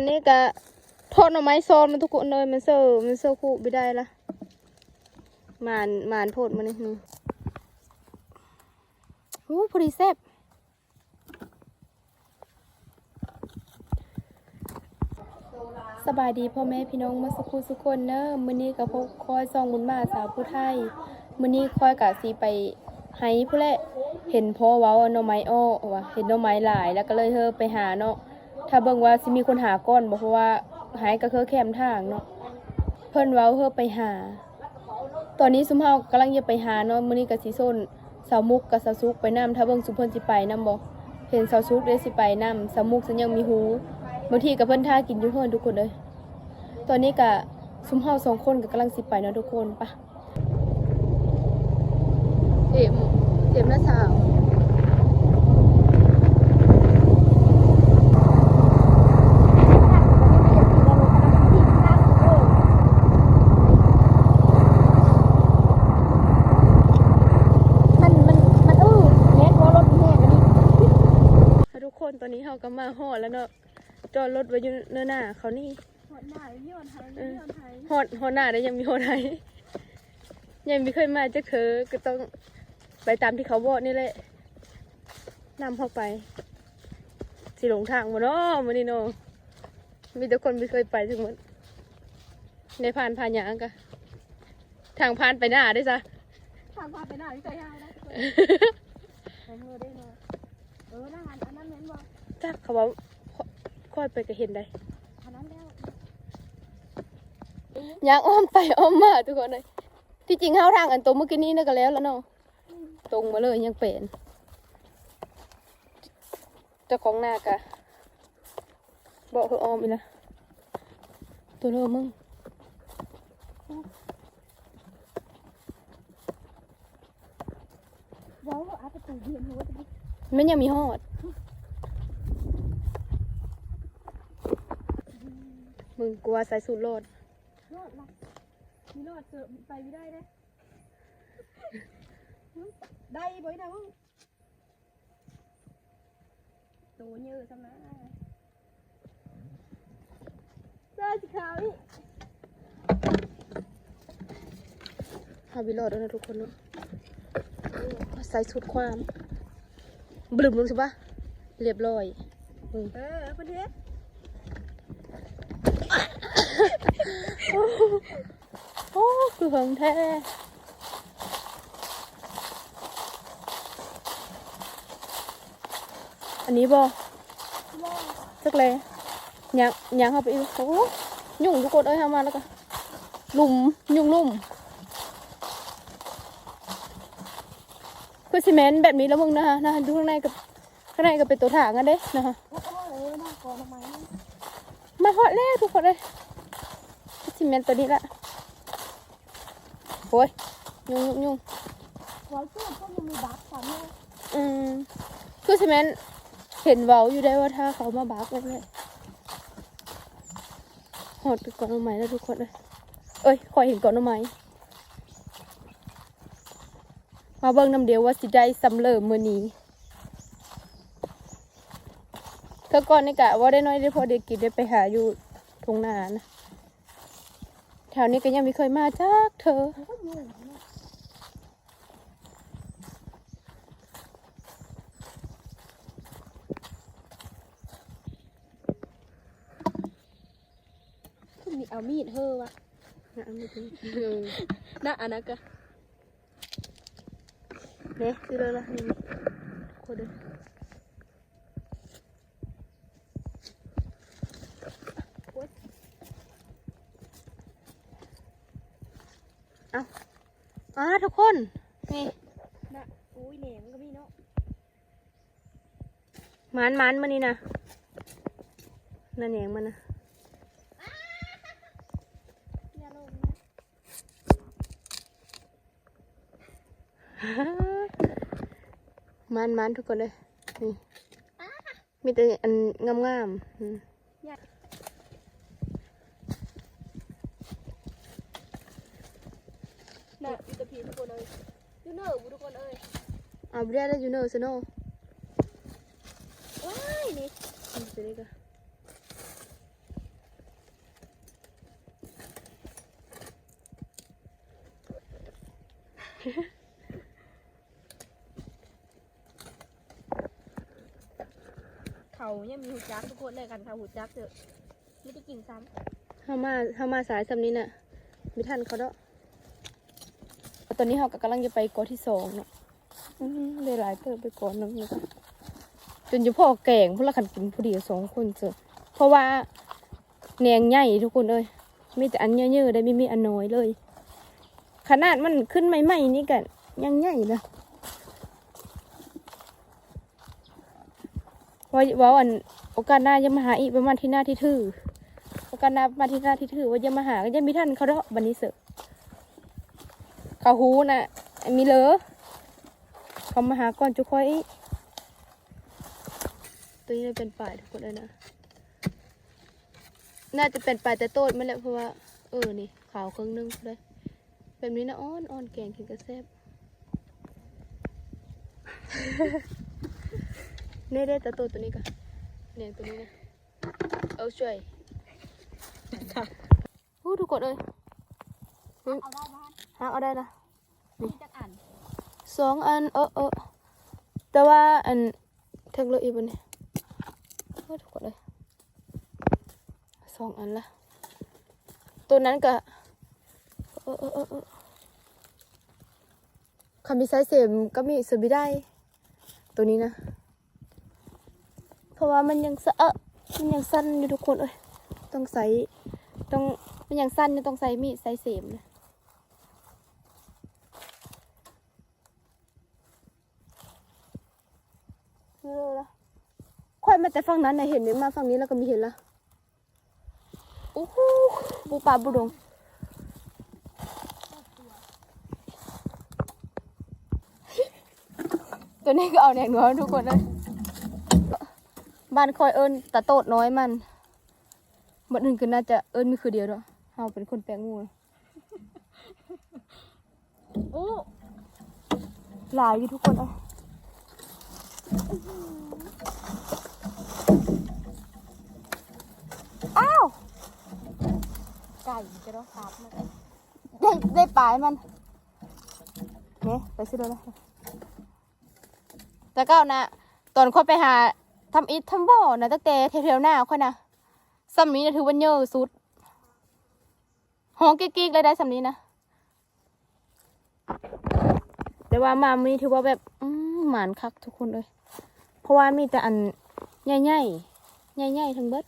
อนนี้ก็ทอดหน่อไม้ซอนมันทุกคนเลยมันเซอร์มันเซอร์คู่ไม่ได้ละหมานหมานโพดมานี่นี่โอ้พอดีแซ่บสบายดีพ่อแม่พี่น้องมาสุขุสุกคนเนอะมื้อนี้กับพวกคอยซองบุญมาสาวผู้ไทยมื้อนี้คอยกะสีไปไห้ผู้แหละเห็นพ่อเว้าว่าหน่อไม้อ้อว่าเห็นหน่อไม้หลายแล้วก็เลยเธอไปหาเนาะ ถ้าเบิ่งว่าสิมีคนหาก้อนบ่เพราะว่าหายก็คือแคมทางเนาะเพิ่นเว้าเฮอไปหา ตอนนี้ซุมเฮากำลังจะไปหาเนาะมื้อนี้ก็สิส้นสาวมุกกับสาวซุกไปนํถ้าเบิ่งสุมเพิ่นสิไปนํบ่เห็นสาวซุกเด้สิไปนํสาวมุกฉันยังมีหูบางทีก็เพิ่นท่ากินอยู่เฮือนทุกคนเลยตอนนี้ก็ซุมเฮาสองคนก็กำลังสิไปเนาะทุกคนปะเอ็มเอ็มนะสาว มันมันมันเออแฮกว่ารถแฮกอันนี้ทุกคนตอนนี้ เราก็มาหอดแล้วเนาะจอดรถไว้อยู่เนื้อหน้าเขานี่หอดหน้ายี่ห้อไทยเออยี่ห้อไทยหอดหอดหน้าได้ยังมีหอดไหนยังไม่เคยมาจะเคอก็ต้องไปตามที่เขาบอกนี่แหละนำเข้าไปสิหลงทางมาเนาะมันนี่เนาะมีแต่คนไม่เคยไปถึงหมันในผ่านผ่านหยางกะทางผ่านไปหน้าได้ซะทางพานไปหน้าที่ใจยาวนะเมื่อได้เนาะเออนั่งอันอันนั้นเน้นว่า จักเขาว่าค่อยไปก็เห็นได้อันนั้นแล้วยางอ้อมไปอ้อมมาทุกคนเลยที่จริงเข้าทางอันตรงเมื่อกี้นี้น่าก็แล้วแล้วเนาะตรงมาเลยยังเป็นเจ้าของหน้ากะบอกเธออ้อมอีกนะตัวเริ่มมึงว้าวอาประตูเบียนหัวจะไปมันยังมีหอด มึงกลัวสายสูดโลดรอดละมีรอดเจอไปไม่ได้เลยได้บ่อยนะมึงตัวเยอะสำนักเสื้อสีขาวนี่หาวิโรดแล้วนะทุกคนเนาะใส่สุดความ บลึมลงใช่ปะเรียบร้อยมึงเออคนเทส โอ้คือเหิงแท้อันนี้บอสักเลยยังยังเข้าไปอีกโอ้ยุ่งทุกคนเอ้ยทำมาแล้วก็ลุ่มยุ่งลุ่มคือซีเมนต์แบบนี้แล้วมึงนะคะนะดูข้างในกับข้างในก็เป็นตัวถางกันเด้นะคะแล้วก็เออหน้ากอทำไมมาฮอดแล้วทุกคนเลย ซีเมนต์ตัวนี้ละโอ้ยยุ่งยุ่งยุ่งไว้เสื้อพวกมันมีบัฟค่ะแม่อืมคือซีเมนต์เห็นเว้าอยู่ได้ว่าถ้าเขามาบักไว้เลยหอดก่อนเอไม้แล้วทุกคนเลยเอ้ยคอยเห็นก่อนเอไม้มาเบิ่งน้ำเดียวว่าสิได้สำเร็จมือนี้ก็ก่อนนี่กะว่าได้น้อยได้พอเด็กกินได้ไปหาอยู่ทงนานะ แถวนี้ก็ยังไม่เคยมาจักเธอ คุณมีเอามีดเฮอวะนะไม่ถึงนะอันนั้นก็เนี่ยซื้อเลยละนี่โคตรเด้อ เอาอ่าทุกคน นี่นะอุ้ยแหนมก็มีเนาะหมันหมันมานี่นะนั่นเองมันนะอย่าลงนะหมันหมันทุกคนเลยนี่มีแต่อันงามๆ ยูเนอบุรุษคนเอ้ยอ่าเรียกได้ยูเนอร์ซโน่ว้ายนี่สินี่ก็เขาเนี่ยมีหูจักทุกคนเลยกันค่ะหูจักเถอะไม่ได้กินซ้ำเข้ามาเข้ามาสายซ้ำนี้น่ะไม่ทันเขาเนาะ ตอนนี้เฮากำลังจะไปกาะที่สองเนาะอืมได้หลายเติบไปก่อนนึงนี่ก็จนจะพ่อแก่งพวกละคันกินผู้เดียวสองคนเจอเพราะว่าแนงใหญ่ทุกคนเอ้ยมีแต่อันเยอะๆได้ไม่มีอันน้อยเลย ขนาดมันขึ้นใหม่ๆนี่กันยังใหญ่นะว่าว่าอันโอกาสหน้าจะมาหาอีกประมาณที่หน้าที่ถือโอกาสหน้ามาที่หน้าที่ถือว่าจะมาหาก็จะมีท่านเขาเดาะบันนี้เสอ เขาหูน่ะมีเหลอเขามาหาก่อนจุคอย ตัวนี้เป็นป่ายทุกคนเลยนะ น่าจะเป็นป่ายแต่โตดไม่แหละเพราะว่า เออ นี่ขาวครึ่งหนึงเลย แบบนี้นะอ้อนอ้อนแกงกินกระแซบเนี่ยได้แต่ตัวตัวนี้ก่อนเนี่ยตัวนี้นะ เอาช่วยโอ้ทุกคนเอ้ยเอาได้ บ้านหาเอาได้ละมีจักอันสองอันเออเออแต่ว่าอันเทคโลอีกบันนี้โอ้ทุกคนเลยสองอันละตัวนั้นก็เออเออเออเออคำมีไซส์เสมก็มีสบิได้ ตัวนี้นะ เพราะว่ามันยังสะเอะมันยังสั้นอยู่ทุกคนเอ้ยต้องใส่ต้องมันยังสั้นอยู่ต้องใส่มีดใส่เสมนะเออละค่อยมา แต่ฝั่งนั้นนะเห็นไหมมาฝั่งนี้แล้วก็มีเห็นละโอ้โหบูปลาบูดงตัวนี้ก็เอาแนงน้อยทุกคนเลยบ้านคอยเอิญตะโตดน้อยมันบัดอื่นก็น่าจะเอิญมีคือเดียวเนาะเฮาเป็นคนแปลงงูโอ้หลายอยู่ทุกคนเอ้ย อ้าวไก่จะต้องซับนได้ได้ปลายมันเนี่ยไปซื้อเลยนะแต่ก็เอานะตอนค่อยไปหาทำอิฐทำบ่อนะตั้งแต่เทวๆหน้าค่อยนะซัมนี้นะถือว่าเยอะสุดห้องกิ๊กๆเลยได้ซัมนี้นะแต่ว่ามามีถือว่าแบบอืมหมานคักทุกคนเลย เพราะว่ามีแต่อันใหญ่ๆใหญ่ๆทั้งเบิด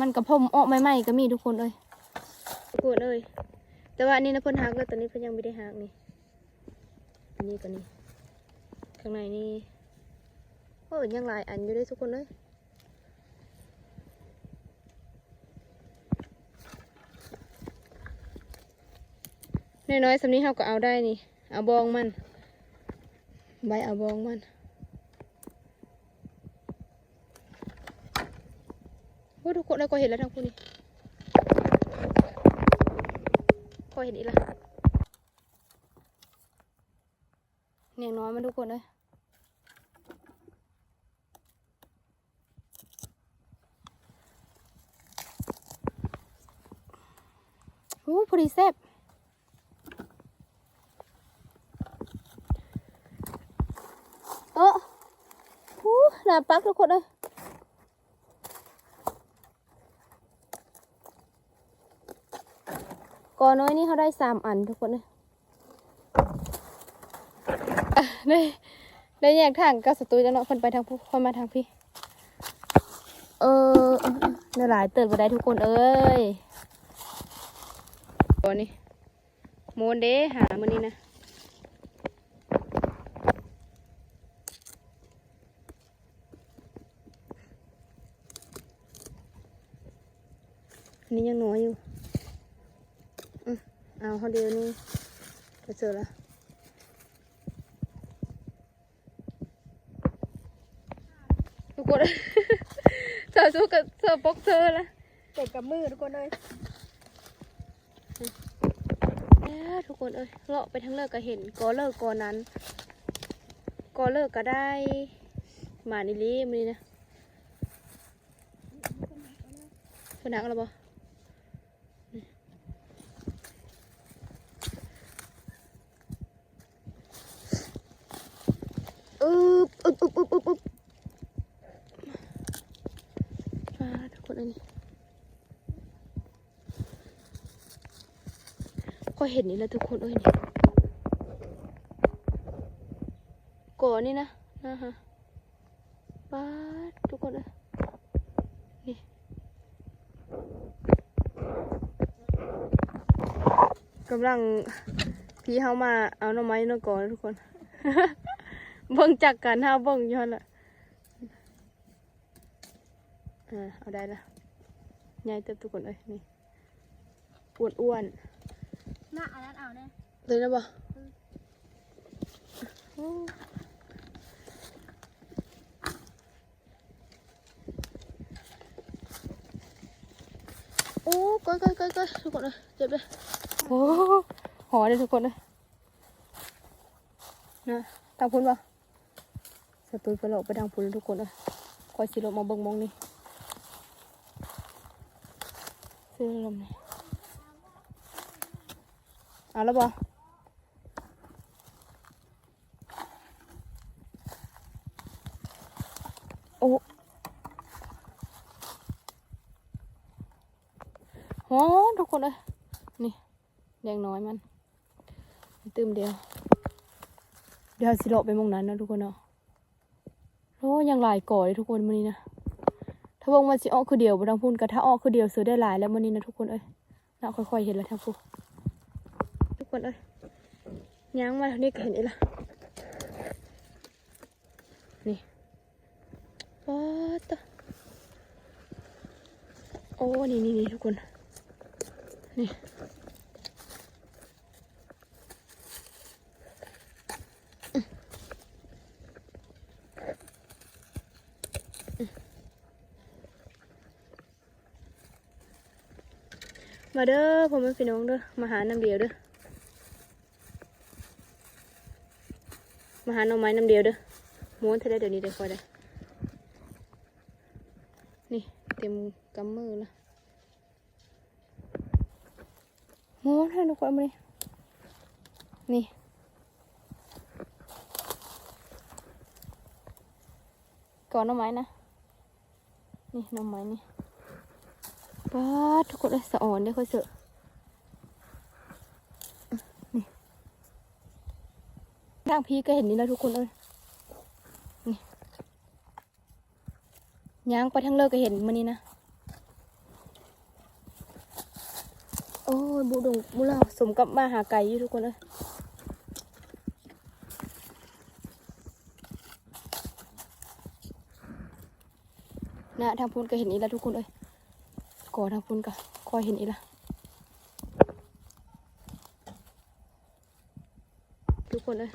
มันกับผมออกใหม่ๆก็มีทุกคนเลยทุกคนเลยแต่ว่าอันนี้นะเพิ่นหักแล้วตอนนี้เพิ่นยังไม่ได้หักนี่อันนี้ก็นี่ข้างในนี่โอ้ยังหลายอันอยู่เลยทุกคนเลยน้อยๆสำนี้เราก็เอาได้นี่ เอาบองมัน ใบเอาบองมัน โอ้ทุกคนเราก็เห็นแล้วทั้งคู่นี่ก็เห็นอีกและเนียงน้อยมันทุกคนเลยโอ้พอดีแซ่บเออหูหนาปักทุกคนเลย อน้อยนี่เขาได้สามอันทุกคนเลยอะได้ได้แยกทางกับศัตรูจังเนาะคนไปทางผู้คนมาทางพี่ เออเนื้อหลายเติร์ดไปได้ทุกคนเอ้ยตัวนี้โมนเด้หามือนี้นะอันนี้ยังน้อยอยู่ เอาเขาเดียวนี่จะเจอแล้วทุกคนเธอสู้กับเธอปกเธอละเก็บกับมือทุกคนเลยเอ้อทุกคนเอ้ยเลาะไปทั้งเลิกก็เห็นกอเลิกกอนั้นกอเลิกก็ได้หมานิลีมันนี่นะคนหนักแล้วบ่นี่ อึบอึบอึบอึบอึบอึบมาทุกคนอันนี้ ก็เห็นนี่แล้วทุกคนเอ้ยนี่ก่อนนี่นะนะฮะป้าทุกคนเลยนี่กำลังพี่เฮามาเอาหน่อไม้หน่อก่อนทุกคนเบิ่งจักกันเฮาเบิ่งย้อนละอ่าเอาได้ละใหญ่เต็มทุกคนเลยนี่อ้วน หน้าอันนั้นเอาเนี่ยๆเลยนะบ่โอ้ก้อยก้อยก้อยก้อยทุกคนเลยเจ็บเลยโอ้หอเลยทุกคนเลยนะทางพุ่นบ่สตูนไปโลกไปทางพุ่นทุกคนเลยคอยสิโลกมาเบิ่งมองนี่ซื้อลมนี่ เอาแล้วบ่โอ้โหทุกคนเลยนี่แดงน้อยมันตืมเดียว เดี๋ยวสิเลไปมองนั้นนะทุกคนเนาะโอ้ยังหลายก่อเลยทุกคนมื้อนี้นะถ้าเบิ่งมันสิออกคือเดียวบ่ต้องพูนก็ถ้าออกคือเดียวซื้อได้หลายแล้วมื้อนี้นะทุกคนเอ้ยน่าค่อยๆเห็นแล้วทั้งผู้ทุก คนเอ้ยย่างมาเท่านี้ก็เห็นอีละนี่ป๊าตโอ้นี่นี่นี่ทุกคน นี่มาเด้อผมเป็นพี่น้องเด้อมาหาน้ำเดียวเด้อ มาหาหน่อไม้น้ำเดียวเด้อม้วนเท่าได้เดี๋ยวนี้ได้คอยได้นี่เต็มกำมือละม้วนให้ทุกคนมาดินี่ก่อนหน่อไม้นะ นี่หน่อไม้นี่ป้าดทุกคนเลยสะอ่อนได้ค่อยเสอะนี่ทางพีก็เห็นนี่แล้วทุกคนเอ้ยย่างไปทางเลิกก็เห็นมันนี่นะ โอ้ยบุดงบุเราสมกับมาหาไก่อยู่ทุกคนเลยนะทางพูนก็เห็นนี่แล้วทุกคนเอ้ยก่อทางพุ่นกะคอยเห็นอีละทุกคนเลย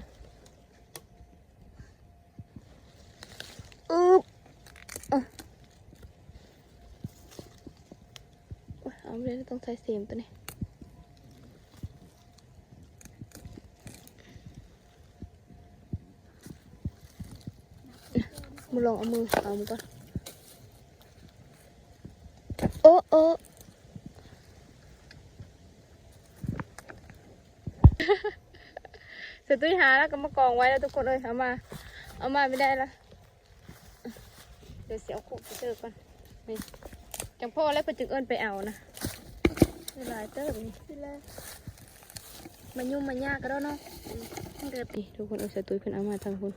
อึ๊บอะโอ๊ย เอาเลยต้องใช้เสียมตัวนี้มาลองเอามือเอามือก่อนโอ้โอ้เสร็จตุ้ยหาแล้วก็มากองไว้แล้วทุกคนเลยเอามา เอามาไม่ได้ละเดี๋ยวเสียวขู่ไปเจอก่อนนี่จังพ่อแล้วไปจึงเอิญไปเอานะ เวลาเติมนี่เลยมันยุ่งมันยากก็ได้เนาะเดือดนี่ทุกคนเอาเสร็จตุ้ยขึ้นเอามาทางคุณ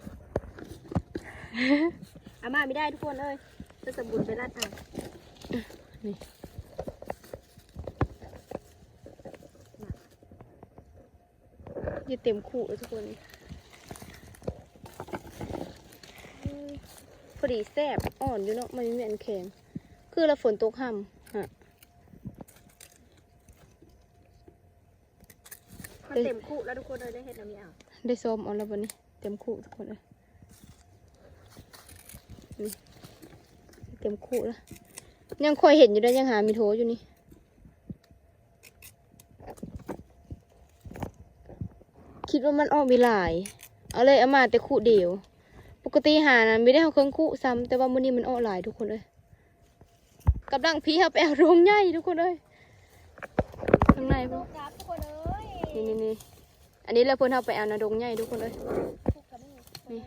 อามาไม่ได้ทุกคนเลยจะสมบูรณ์ไปลาดอ่านี่อยี่เต็มขู่เลยทุกคนพอดีแซบอ่อนอยู่เนาะมันไม่เหม็นแข็งคือเราฝนตกห่ำฮะ มันเต็มคู่แล้วทุกคนเลยได้เห็นแล้วมีอ่างได้ซ้อมเอาแล้ววันนี้เต็มคู่ทุกคนเลยนี่เต็มคู่แล้วยังคอยเห็นอยู่ได้ยังหามีโถอยู่นี่คิดว่ามันออกมีหลาย เอาเลยเอามาแต่คู่เดียว ปกติหานะไม่ได้เอาเครื่องคู่ซ้ำแต่ว่ามื้อนี้มันออกหลายทุกคนเลยกำลังพี่เอาไปเอาโรงใหญ่ทุกคนเลยข้างในพวกจับทุกค นี่นี่นี่อันนี้เราเพิ่นเอาไปเอานะโรงใหญ่ทุกคนเลยนี่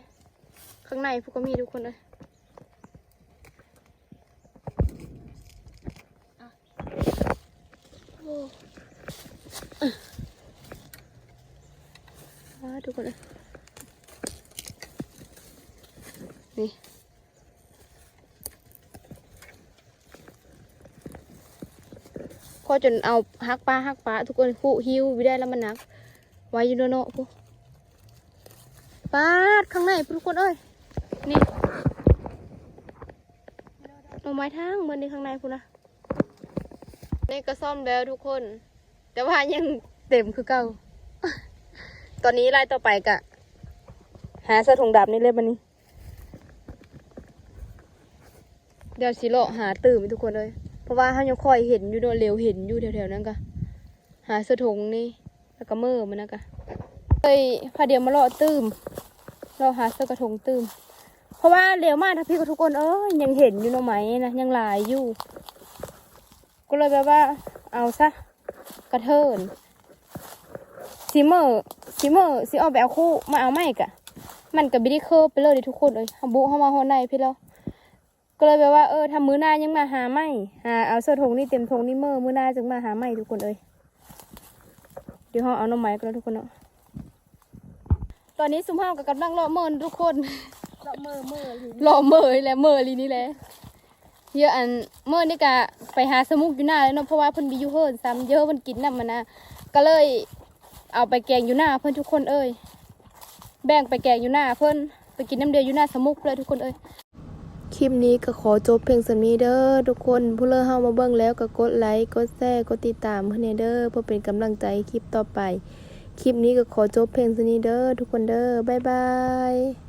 ข้างในพวกก็มีทุกคนเลยอ้อะอ่าทุกคนเลยนี่ พอจนเอาฮักปลาฮักปลาทุกคนคู่หิวไม่ได้แล้วมันหนัก ไว้อยู่โนโนะพวกปาดข้างในทุกคนเอ้ยนี่หน่อไม้ทั้งเมื่อนี้ข้างในพูนะนี่ก็ซ่อมแล้วทุกคน แต่ว่ายังเต็มคือเก่า ตอนนี้ไล่ต่อไปกะ หาสะถุงดำนี่เลยบันนี้ เดี๋ยวสิเลหาตื่มทุกคนเลย ราะว่าเขายังคอยเห็นอยู่โดนเร็วเห็นอยู่แถวๆนั้นกะหาเสะถุงนี่แล้วก็เมื่อมันนะกะเลยพาเดียวมาเลาะตื่มเราหาเสะกระทงตื่มเพราะว่าเร็วมากทักพี่กับทุกคนเออยังเห็นอยู่เนาะไหมนะยังลายอยู่ ก็เลยแบบว่า เอาซะกระเทินซิเมอร์ซิเมอร์ซิเอาไปเอาคู่มาเอาไม่กะ มันกับบิได้เคิร์ไปเลยดิทุกคนเลยฮับุเข้ามาหอในพี่เรา ก็เลยแบบว่าเออทำมือหน้ายังมาหาไม่หาเอาเสื้อทงนี่เต็มทงนี่เมื่อมือหน้าจึงมาหาไม่ทุกคนเลยเดี๋ยวเราเอาน้องไม้กันแล้วทุกคนเนาะตอนนี้ซุมห้ากับกำลังรอเมินทุกคนเลาะมือมืออยู่รอเมยแหละเมยลีนี่แหละเยอะอันเมื่อนี่กะไปหาสมุกอยู่หน้าแล้วเนาะเพราะว่าเพิ่นมีอยู่เฮิรนซ้ำเยอะเพิ่นกินน้ำมันนะก็เลยเอาไปแกงอยู่หน้าเพิ่นทุกคนเอ้ยแบ่งไปแกงอยู่หน้าเพิ่นไปกินน้ำเดียวอยู่หน้าสมุกเลยทุกคนเอ้ย คลิปนี้ก็ขอจบเพียงสมีเด้อทุกคนผู้เลิกเฮามาเบิ่งแล้วก็กดไลค์กดแชร์กดติดตามเพื่อนเด้อเพื่อเป็นกำลังใจคลิปต่อไป คลิปนี้ก็ขอจบเพียงสำนี้เด้อทุกคนเด้อบ๊ายบาย